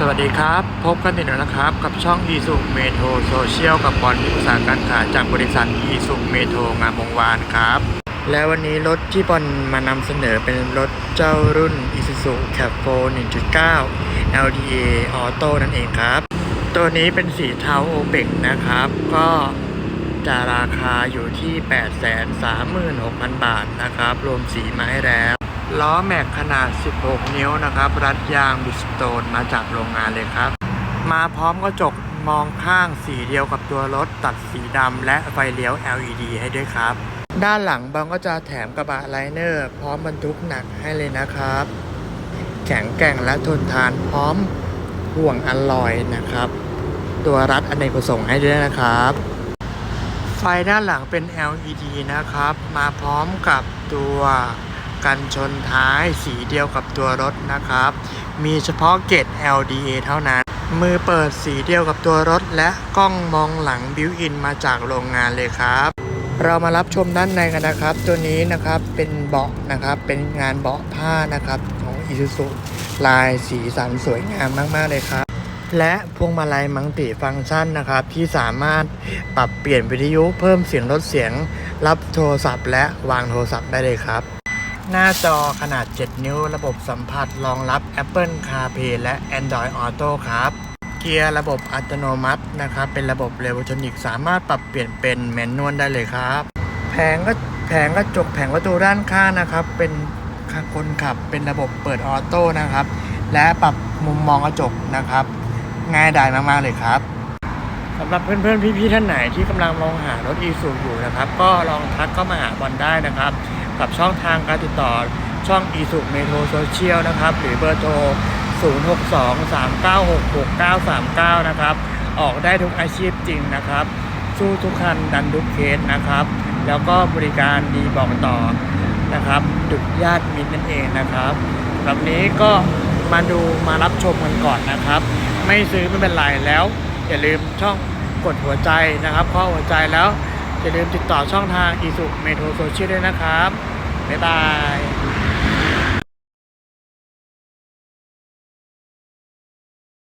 สวัสดีครับ พบกันอีกแล้วนะครับ กับช่อง e s u m e t r o Social กับบอลที่ปรึกาการขายจากบริษัท e s u m e t r o งามวงวานครับ และวันนี้รถที่บอลมานำเสนอเป็นรถเจ้ารุ่น Isuzu Cap 4 1.9 LDA Auto นั่นเองครับ ตัวนี้เป็นสีเทาโอเบกนะครับ ก็จะราคาอยู่ที่ 836,000 บาทนะครับ รวมสีมาให้แล้ว ล้อแม็กขนาด 16 นิ้วนะครับ รัดยางบิสโตนมาจากโรงงานเลยครับ มาพร้อมกระจกมองข้างสีเดียวกับตัวรถตัดสีดำและไฟเลี้ยว LED ให้ด้วยครับ ด้านหลังบางก็จะแถมกระบะไลเนอร์ พร้อมบรรทุกหนักให้เลยนะครับ แข็งแกร่งและทนทานพร้อมห่วงอลลอยนะครับ ตัวรัดอเนกประสงค์ให้ด้วยนะครับ ไฟด้านหลังเป็น LED นะครับ มาพร้อมกับตัว กันชนท้ายสีเดียวกับตัวรถนะครับ มีเฉพาะเกต LDA เท่านั้น มือเปิดสีเดียวกับตัวรถ และกล้องมองหลังบิวอินมาจากโรงงานเลยครับ เรามารับชมด้านในกันนะครับ ตัวนี้นะครับเป็นเบาะนะครับเป็นงานเบาะผ้านะครับของ Isuzu ลายสีสันสวยงามมากๆเลยครับและพวงมาลัยมังติฟังก์ชันนะครับ ที่สามารถปรับเปลี่ยนวิทยุเพิ่มเสียงลดเสียง รับโทรศัพท์ และวางโทรศัพท์ได้เลยครับ หน้าจอขนาด 7 นิ้วระบบสัมผัสรองรับ Apple CarPlay และ Android Auto ครับ เกียร์ระบบอัตโนมัตินะครับ เป็นระบบเร v ว t ท n i c สามารถปรับเปลี่ยนเป็นแมนนวลได้เลยครับ แผงก็แผงกระจกแผงประตูด้านข้างนะครับ เป็นคนขับเป็นระบบเปิดออโต้นะครับ และปรับมุมมองกระจกนะครับ ง่ายดายมาก ๆ เลยครับสำหรับเพื่อนๆ พี่ๆ ท่านไหนที่กำลังมองหารถอีซูอยู่นะครับ ก็ลองทักเข้ามาหาบอลได้นะครับ กับช่องทางการติดต่อช่องอีสุเมโทรโซเชียลนะครับ หรือเบอร์โทร 0623966939 นะครับ ออกได้ทุกอาชีพจริงนะครับ สู้ทุกคันดันทุกเคสนะครับ แล้วก็บริการดีบอกต่อนะครับดุดญาติมิตรนั่นเองนะครับแบบนี้ก็มาดูมารับชมกันก่อนนะครับ ไม่ซื้อไม่เป็นไรแล้ว อย่าลืมช่องกดหัวใจนะครับข้อหัวใจแล้วอย่าลืมติดต่อช่องทางอีสุเมโทรโซเชียลด้วยนะครับ บ๊ายบาย